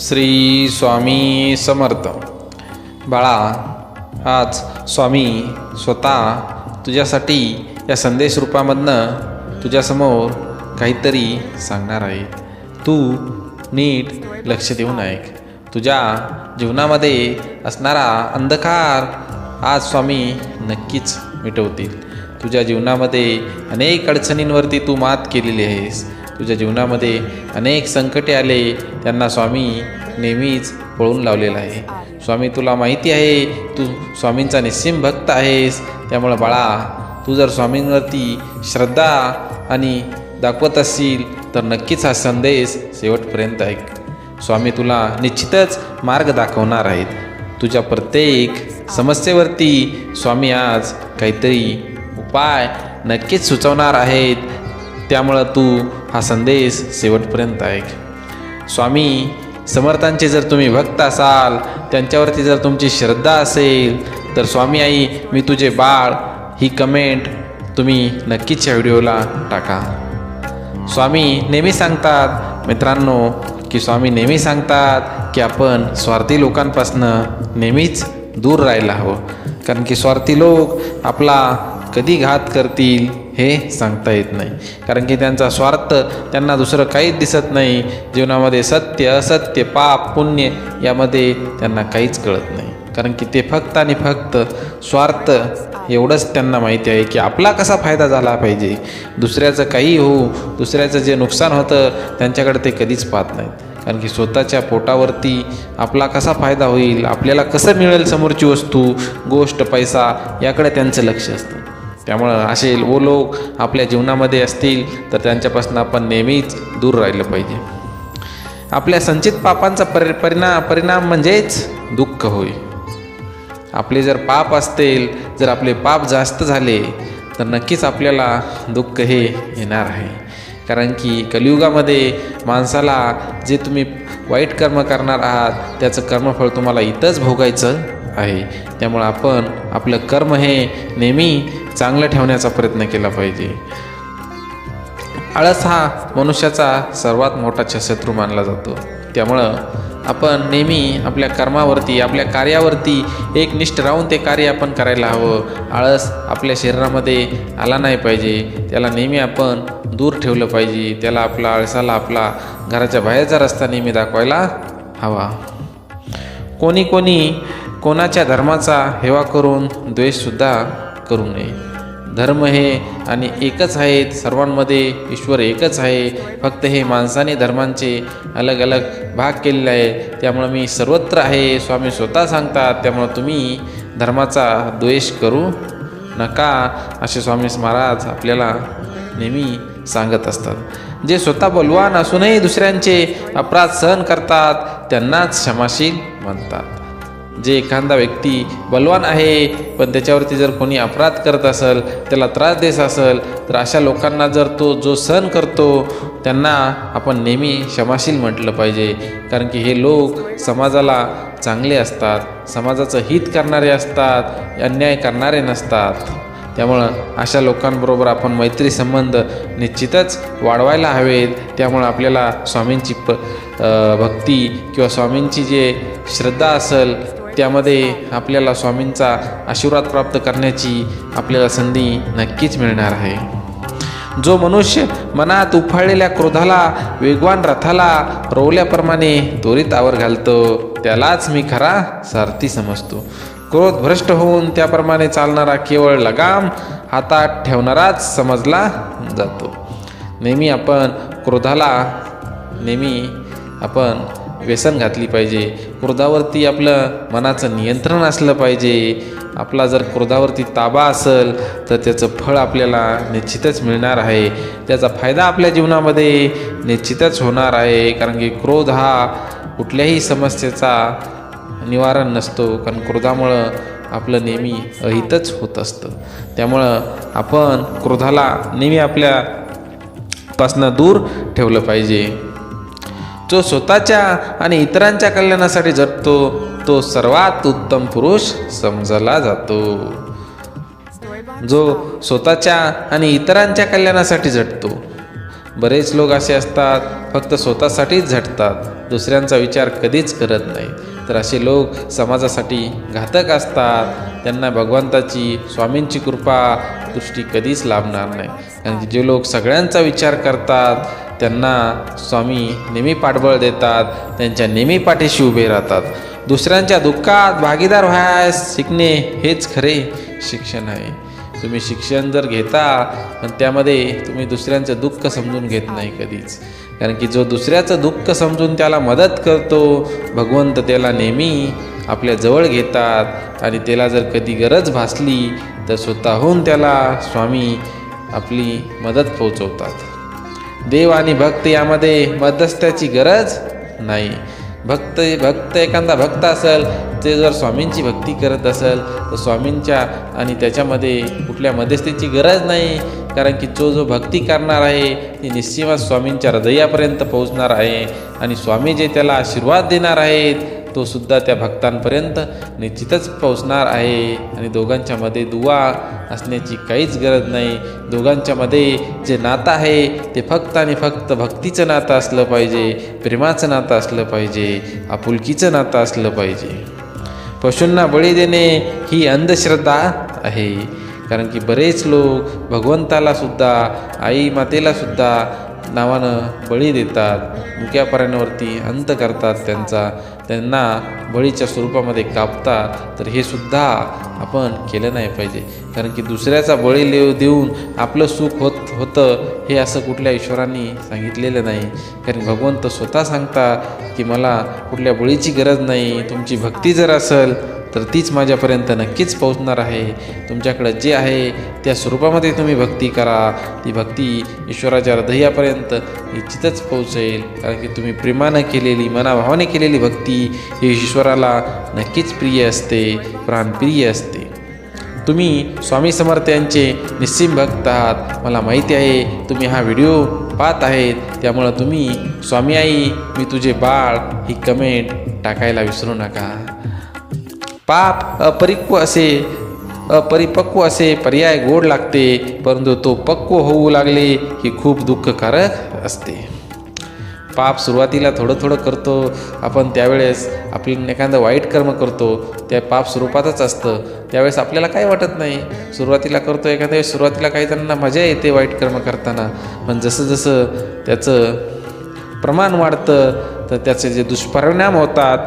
श्री स्वामी समर्थ. बाळा आज स्वामी स्वतः तुझ्यासाठी या संदेश रूपामधनं तुझ्यासमोर काहीतरी सांगणार आहे. तू नीट लक्ष देऊन ऐक. तुझ्या जीवनामध्ये असणारा अंधकार आज स्वामी नक्कीच मिटवतील. तुझ्या जीवनामध्ये अनेक अडचणींवरती तू मात केलेली आहेस. तुझ्या जीवनामध्ये अनेक संकटे आले त्यांना स्वामी नेहमीच पळून लावलेला आहे. स्वामी तुला माहिती आहे तू स्वामींचा निस्सिम भक्त आहेस. त्यामुळं बाळा तू जर स्वामींवरती श्रद्धा आणि दाखवत असशील तर नक्कीच हा संदेश शेवटपर्यंत ऐक. स्वामी तुला निश्चितच मार्ग दाखवणार आहेत. तुझ्या प्रत्येक समस्येवरती स्वामी आज काहीतरी उपाय नक्कीच सुचवणार आहेत. त्यामुळं तू हा संदेश शेवटपर्यंत ऐक. स्वामी समर्थांचे जर तुम्ही भक्त असाल त्यांच्यावरती जर तुमची श्रद्धा असेल तर स्वामी आई मी तुझे बाळ ही कमेंट तुम्ही नक्कीच या व्हिडिओला टाका. स्वामी नेहमी सांगतात मित्रांनो की स्वामी नेहमी सांगतात की आपण स्वार्थी लोकांपासनं नेहमीच दूर राहायला हवं. कारण की स्वार्थी लोक आपला कधी घात करतील हे सांगता येत नाही. कारण की त्यांचा स्वार्थ त्यांना दुसरं काहीच दिसत नाही. जीवनामध्ये सत्य असत्य पाप पुण्य यामध्ये त्यांना काहीच कळत नाही. कारण की ते फक्त आणि फक्त स्वार्थ एवढंच त्यांना माहिती आहे की आपला कसा फायदा झाला पाहिजे. दुसऱ्याचं काही होऊ दुसऱ्याचं जे नुकसान होतं त्यांच्याकडे ते कधीच पाहत नाहीत. कारण की स्वतःच्या पोटावरती आपला कसा फायदा होईल आपल्याला कसं मिळेल समोरची वस्तू गोष्ट पैसा याकडे त्यांचं लक्ष असतं. त्यामुळं असे वो लोक आपल्या जीवनामध्ये असतील तर त्यांच्यापासून आपण नेहमीच दूर राहिलं पाहिजे. आपल्या संचित पापांचा परि परिणाम परिणाम म्हणजेच दुःख होय. आपले जर पाप असतील जर आपले पाप जास्त झाले तर नक्कीच आपल्याला दुःख हे येणार आहे. कारण की कलियुगामध्ये माणसाला जे तुम्ही वाईट कर्म करणार आहात त्याचं कर्मफळ तुम्हाला इथंच भोगायचं आहे. त्यामुळं आपण आपलं कर्म हे नेहमी चांगलं ठेवण्याचा प्रयत्न केला पाहिजे. आळस हा मनुष्याचा सर्वात मोठा शत्रू मानला जातो. त्यामुळं आपण नेहमी आपल्या कर्मावरती आपल्या कार्यावरती एकनिष्ठ राहून ते कार्य आपण करायला हवं. आळस आपल्या शरीरामध्ये आला नाही पाहिजे. त्याला नेहमी आपण दूर ठेवलं पाहिजे. त्याला आपला आळसाला आपला घराच्या बाहेरचा रस्ता नेहमी दाखवायला हवा. कोणी कोणी कोणाच्या धर्माचा हेवा करून द्वेषसुद्धा करू नये. धर्म हे आणि एकच आहेत सर्वांमध्ये ईश्वर एकच आहे. फक्त हे माणसाने धर्मांचे अलग अलग भाग केलेले आहे. त्यामुळं मी सर्वत्र आहे स्वामी स्वतः सांगतात. त्यामुळं तुम्ही धर्माचा द्वेष करू नका असे स्वामी महाराज आपल्याला नेहमी सांगत असतात. जे स्वतः बलवान असूनही दुसऱ्यांचे अपराध सहन करतात त्यांनाच क्षमाशील म्हणतात. जे एखादा व्यक्ती बलवान आहे पण त्याच्यावरती जर कोणी अपराध करत असेल त्याला त्रास देत असेल तर अशा लोकांना जर तो जो सहन करतो त्यांना आपण नेहमी क्षमाशील म्हटलं पाहिजे. कारण की हे लोक समाजाला चांगले असतात समाजाचं हित करणारे असतात अन्याय करणारे नसतात. त्यामुळं अशा लोकांबरोबर आपण मैत्री संबंध निश्चितच वाढवायला हवेत. त्यामुळं आपल्याला स्वामींची प भक्ती किंवा स्वामींची जे श्रद्धा असेल त्यामध्ये आपल्याला स्वामींचा आशीर्वाद प्राप्त करण्याची आपल्याला संधी नक्कीच मिळणार आहे. जो मनुष्य मनात उफाळलेल्या क्रोधाला वेगवान रथाला रोवल्याप्रमाणे त्वरित आवर घालतो त्यालाच मी खरा सारथी समजतो. क्रोध भ्रष्ट होऊन त्याप्रमाणे चालणारा केवळ लगाम हातात ठेवणाराच समजला जातो. नेहमी आपण क्रोधाला नेहमी आपण व्यसन घातली पाहिजे. क्रोधावरती आपलं मनाचं नियंत्रण असलं पाहिजे. आपला जर क्रोधावरती ताबा असेल तर त्याचं फळ आपल्याला निश्चितच मिळणार आहे. त्याचा फायदा आपल्या जीवनामध्ये निश्चितच होणार आहे. कारण की क्रोध हा कुठल्याही समस्येचा निवारण नसतो. कारण क्रोधामुळं आपलं नेहमी अहितच होत असतं. त्यामुळं आपण क्रोधाला नेहमी आपल्यापासनं दूर ठेवलं पाहिजे. जो स्वतःच्या आणि इतरांच्या कल्याणासाठी झटतो तो सर्वात उत्तम पुरुष समजला जातो. जो स्वतःच्या आणि इतरांच्या कल्याणासाठी झटतो बरेच लोक असे असतात फक्त स्वतःसाठीच झटतात दुसऱ्यांचा विचार कधीच करत नाही. तर असे लोक समाजासाठी घातक असतात. त्यांना भगवंताची स्वामींची कृपा दृष्टी कधीच लाभणार नाही. कारण की जे लोक सगळ्यांचा विचार करतात त्यांना स्वामी नेहमी पाठबळ देतात त्यांच्या नेहमी पाठीशी उभे राहतात. दुसऱ्यांच्या दुःखात भागीदार व्हायस शिकणे हेच खरे शिक्षण आहे. तुम्ही शिक्षण जर घेता पण त्यामध्ये तुम्ही दुसऱ्यांचं दुःख समजून घेत नाही कधीच. कारण की जो दुसऱ्याचं दुःख समजून त्याला मदत करतो भगवंत त्याला नेहमी आपल्या जवळ घेतात आणि त्याला जर कधी गरज भासली तर स्वतःहून त्याला स्वामी आपली मदत पोचवतात देव आणि भक्त यामध्ये मध्यस्थाची गरज नाही. भक्त भक्त एखादा भक्त असेल ते जर स्वामींची भक्ती करत असेल तर स्वामींच्या आणि त्याच्यामध्ये कुठल्या मध्यस्थीची गरज नाही. कारण की जो जो भक्ती करणार आहे ती निश्चितच स्वामींच्या हृदयापर्यंत पोहोचणार आहे. आणि स्वामी जे त्याला आशीर्वाद देणार आहेत तो सुद्धा त्या भक्तांपर्यंत निश्चितच पोहोचणार आहे. आणि दोघांच्यामध्ये दुवा असण्याची काहीच गरज नाही. दोघांच्यामध्ये जे नातं आहे ते फक्त आणि फक्त भक्तीचं नातं असलं पाहिजे प्रेमाचं नातं असलं पाहिजे आपुलकीचं नातं असलं पाहिजे. पशूंना बळी देणे ही अंधश्रद्धा आहे. कारण की बरेच लोक भगवंताला सुद्धा आई मातेला सुद्धा नावानं बळी देतात मुक्या प्राण्यांवरती अंत करतात त्यांचा. त्यांना बळीच्या स्वरूपामध्ये कापतात तर हे सुद्धा आपण केलं नाही पाहिजे. कारण की दुसऱ्याचा बळी लेव देऊन आपलं सुख होत होतं हे असं कुठल्या ईश्वरांनी सांगितलेलं नाही. कारण भगवंत स्वतः सांगता की मला कुठल्या बळीची गरज नाही तुमची भक्ती जर असेल तर तीच माझ्यापर्यंत नक्कीच पोहोचणार आहे. तुमच्याकडं जे आहे त्या स्वरूपामध्ये तुम्ही भक्ती करा. ती भक्ती ईश्वराच्या हृदयापर्यंत निश्चितच पोहोचेल. कारण की तुम्ही प्रेमानं केलेली मनाभावाने केलेली भक्ती ही ईश्वराला नक्कीच प्रिय असते प्राणप्रिय असते. तुम्ही स्वामी समर्थ यांचे निस्सीम भक्त आहात. मला माहिती आहे तुम्ही हा व्हिडिओ पाहत आहेत. त्यामुळं तुम्ही स्वामी आई मी तुझे बाळ ही कमेंट टाकायला विसरू नका. पाप अपरिक्व असे अपरिपक्व असे पर्याय गोड लागते परंतु तो पक्व होऊ लागले की खूप दुःखकारक असते. पाप सुरुवातीला थोडं थोडं करतो आपण त्यावेळेस आपलं एखादं वाईट कर्म करतो त्या पाप स्वरूपातच असतं. त्यावेळेस आपल्याला काय वाटत नाही. सुरुवातीला करतो एखाद्या वेळेस सुरुवातीला काही त्यांना मजा येते वाईट कर्म करताना. पण जसं जसं त्याचं प्रमाण वाढतं तर त्याचे जे दुष्परिणाम होतात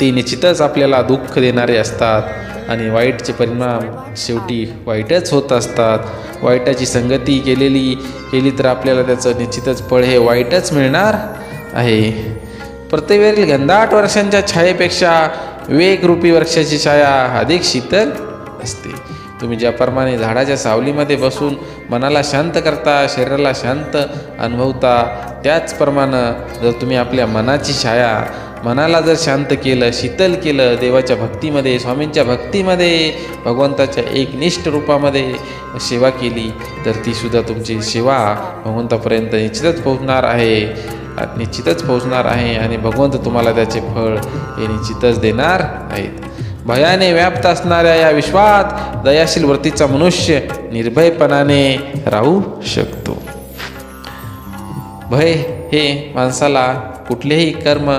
ते निश्चितच आपल्याला दुःख देणारे असतात आणि वाईटचे परिणाम शेवटी वाईटच होत असतात. वाईटाची संगती केलेली केली तर आपल्याला त्याचं निश्चितच फळ हे वाईटच मिळणार आहे. प्रत्येकवेळी घनदाट वर्षांच्या छायेपेक्षा वेगरूपी वृक्षाची छाया अधिक शीतल असते. तुम्ही ज्याप्रमाणे झाडाच्या सावलीमध्ये बसून मनाला शांत करता शरीराला शांत अनुभवता त्याचप्रमाणे जर तुम्ही आपल्या मनाची छाया मनाला जर शांत केलं शीतल केलं देवाच्या भक्तीमध्ये स्वामींच्या भक्तीमध्ये भगवंताच्या एकनिष्ठ रूपामध्ये सेवा केली तर तीसुद्धा तुमची सेवा भगवंतापर्यंत निश्चितच पोहोचणार आहे. निश्चितच पोहोचणार आहे आणि भगवंत तुम्हाला त्याचे फळ हे निश्चितच देणार आहेत. भयाने व्याप्त असणाऱ्या या विश्वात दयाशील वृत्तीचा मनुष्य निर्भयपणाने राहू शकतो. भय हे माणसाला कुठलेही कर्म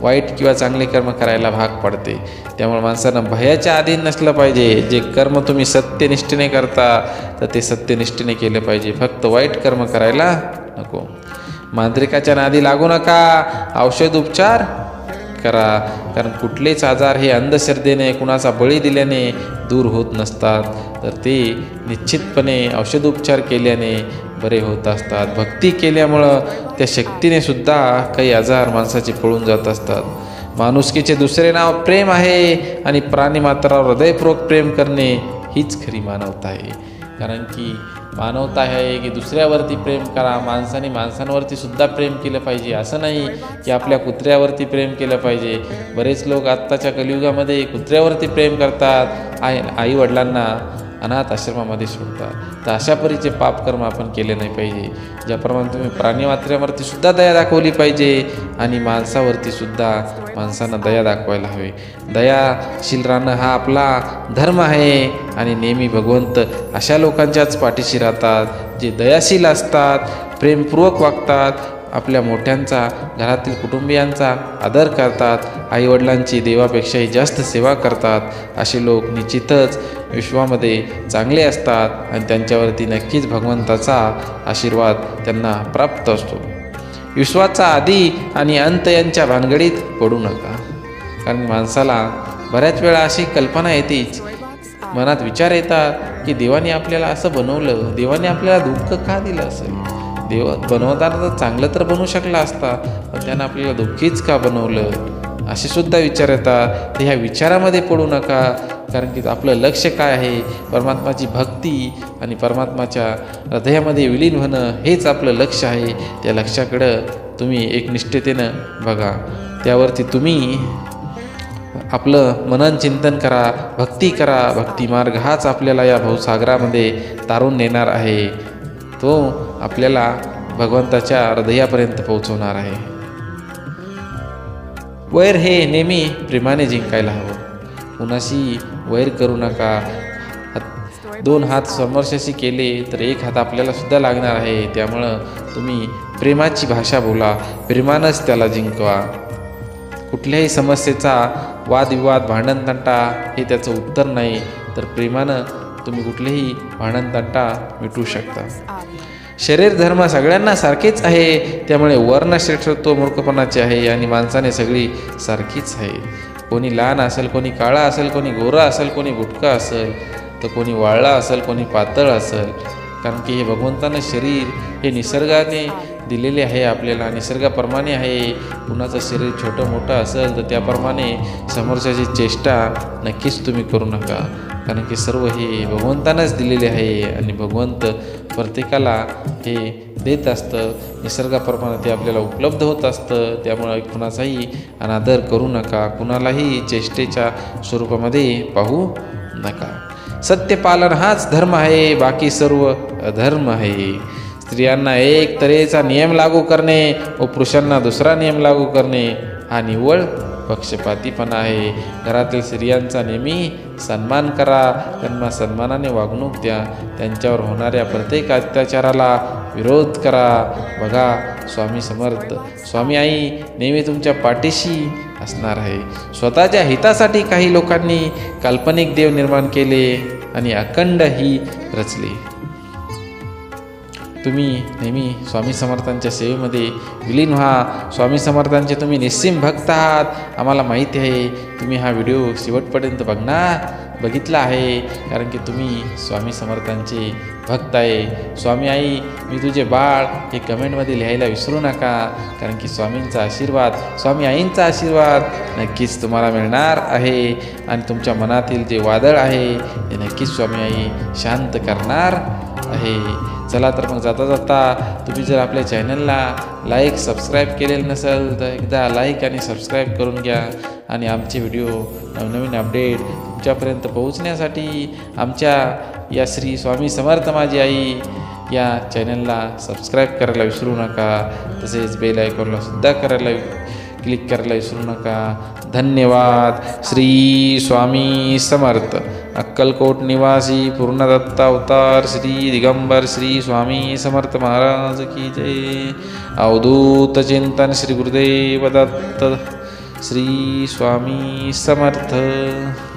वाईट किंवा चांगले कर्म करायला भाग पडते. त्यामुळे माणसानं भयाच्या अधीन नसलं पाहिजे. जे कर्म तुम्ही सत्यनिष्ठेने करता तर ते सत्यनिष्ठेने केलं पाहिजे. फक्त वाईट कर्म करायला नको. मांत्रिकाच्या नादी लागू नका. औषध उपचार करा. कारण कुठलेच आजार हे अंधश्रद्धेने कुणाचा बळी दिल्याने दूर होत नसतात. तर ते निश्चितपणे औषधोपचार केल्याने बरे होत असतात. भक्ती केल्यामुळं त्या शक्तीने सुद्धा काही आजार माणसाचे पळून जात असतात. माणुसकीचे दुसरे नाव प्रेम आहे आणि प्राणीमात्रावर हृदयपूर्वक प्रेम करणे हीच खरी मानवता आहे. कारण की मानवता आहे की दुसऱ्यावरती प्रेम करा माणसाने माणसांवरती सुद्धा प्रेम केलं पाहिजे. असं नाही की आपल्या कुत्र्यावरती प्रेम केलं पाहिजे. बरेच लोक आत्ताच्या कलियुगामध्ये कुत्र्यावरती प्रेम करतात. आई आईवडिलांना अनाथ आश्रमामध्ये सोडतात तर अशा परीचे पापकर्म आपण केले नाही पाहिजे. ज्याप्रमाणे तुम्ही प्राणीमात्र्यावरती सुद्धा दया दाखवली पाहिजे आणि माणसावरती सुद्धा माणसांना दया दाखवायला हवे. दयाशील राहणं हा आपला धर्म आहे आणि नेहमी भगवंत अशा लोकांच्याच पाठीशी राहतात जे दयाशील असतात प्रेमपूर्वक वागतात आपल्या मोठ्यांचा घरातील कुटुंबियांचा आदर करतात. आईवडिलांची देवापेक्षाही जास्त सेवा करतात. असे लोक निश्चितच विश्वामध्ये चांगले असतात आणि त्यांच्यावरती नक्कीच भगवंताचा आशीर्वाद त्यांना प्राप्त असतो. विश्वाचा आधी आणि अंत यांच्या भानगडीत पडू नका. कारण माणसाला बऱ्याच वेळा अशी कल्पना येतेच. मनात विचार येतात की देवाने आपल्याला असं बनवलं देवाने आपल्याला दुःख का दिलं असेल? देव बनवताना तर चांगलं तर बनवू शकला असता पण त्यानं आपल्याला दुःखीच का बनवलं? असे सुद्धा विचार येतात. तर ह्या विचारामध्ये पडू नका कारण की आपलं लक्ष काय आहे? परमात्माची भक्ती आणि परमात्माच्या हृदयामध्ये विलीन होणं हेच आपलं लक्ष आहे. त्या लक्षाकडं तुम्ही एक निष्ठेतेनं बघा. त्यावरती तुम्ही आपलं मनन चिंतन करा भक्ती करा. भक्तिमार्ग हाच आपल्याला या भाऊसागरामध्ये तारून नेणार आहे. तो आपल्याला भगवंताच्या हृदयापर्यंत पोहोचवणार आहे. वैर हे नेहमी प्रेमाने जिंकायला हवं. कुणाशी वैर करू नका. दोन हात समोरशाशी केले तर एक हात आपल्याला सुद्धा लागणार आहे. त्यामुळं तुम्ही प्रेमाची भाषा बोला. प्रेमानंच त्याला जिंकवा. कुठल्याही समस्येचा वादविवाद भांडणतंटा हे त्याचं उत्तर नाही. तर प्रेमानं तुम्ही कुठलेही भांडणतंटा मिटवू शकता. शरीर धर्म सगळ्यांना सारखेच आहे. त्यामुळे वर्णश्रेष्ठत्व मूर्खपणाचे आहे आणि माणसाने सगळी सारखीच आहे. कोणी लहान असेल कोणी काळा असेल कोणी गोरा असेल कोणी गुटका असेल तर कोणी वाळला असेल कोणी पातळ असेल. कारण की हे भगवंतानं शरीर हे निसर्गाने दिलेले आहे आपल्याला. निसर्गाप्रमाणे आहे. कुणाचं शरीर छोटं मोठं असेल तर त्याप्रमाणे समोरच्याची चेष्टा नक्कीच तुम्ही करू नका. कारण की सर्व हे भगवंतानंच दिलेले आहे आणि भगवंत प्रत्येकाला हे देत असतं. निसर्गाप्रमाणे ते आपल्याला उपलब्ध होत असतं. त्यामुळे कुणाचाही अनादर करू नका. कुणालाही चेष्टेच्या स्वरूपामध्ये पाहू नका. सत्यपालन हाच धर्म आहे. बाकी सर्व अधर्म आहे. स्त्रियांना एक तऱ्हेचा नियम लागू करणे व पुरुषांना दुसरा नियम लागू करणे हा निव्वळ पक्षपातीपणा आहे. घरातील स्त्रियांचा नेहमी सन्मान करा. त्यांना सन्मानाने वागणूक द्या. त्यांच्यावर होणाऱ्या प्रत्येक अत्याचाराला विरोध करा. बघा स्वामी समर्थ स्वामी आई नेहमी तुमच्या पाठीशी असणार आहे. स्वतःच्या हितासाठी काही लोकांनी काल्पनिक देव निर्माण केले आणि अखंड ही रचले. तुम्ही नेहमी स्वामी समर्थांच्या सेवेमध्ये विलीन व्हा. स्वामी समर्थांचे तुम्ही निस्सिम भक्त आहात. आम्हाला माहिती आहे तुम्ही हा व्हिडिओ शेवटपर्यंत बघणार बघितला आहे. कारण की तुम्ही स्वामी समर्थांचे भक्त आहे. स्वामी आई मी तुझे बाळ हे कमेंटमध्ये लिहायला विसरू नका. कारण की स्वामींचा आशीर्वाद स्वामी आईंचा आशीर्वाद नक्कीच तुम्हाला मिळणार आहे. आणि तुमच्या मनातील जे वादळ आहे ते नक्कीच स्वामी आई शांत करणार आहे. चला तर मग जाता जाता तुम्ही जर आपल्या चॅनलला लाईक सबस्क्राईब केलेलं नसेल तर एकदा लाईक आणि सबस्क्राईब करून घ्या. आणि आमचे व्हिडिओ नवनवीन अपडेट तुमच्यापर्यंत पोहोचण्यासाठी आमच्या या श्री स्वामी समर्थ माझी आई या चॅनलला सबस्क्राईब करायला विसरू नका. तसेच बेल आयकॉनला सुद्धा करायला क्लिक करायला विसरू नका. धन्यवाद. श्री स्वामी समर्थ. अक्कलकोट निवासी पूर्णदत्त अवतार श्री दिगंबर श्री स्वामी समर्थ महाराज की जय। अवधूत चिंतन श्री गुरुदेव दत्त श्री स्वामी समर्थ।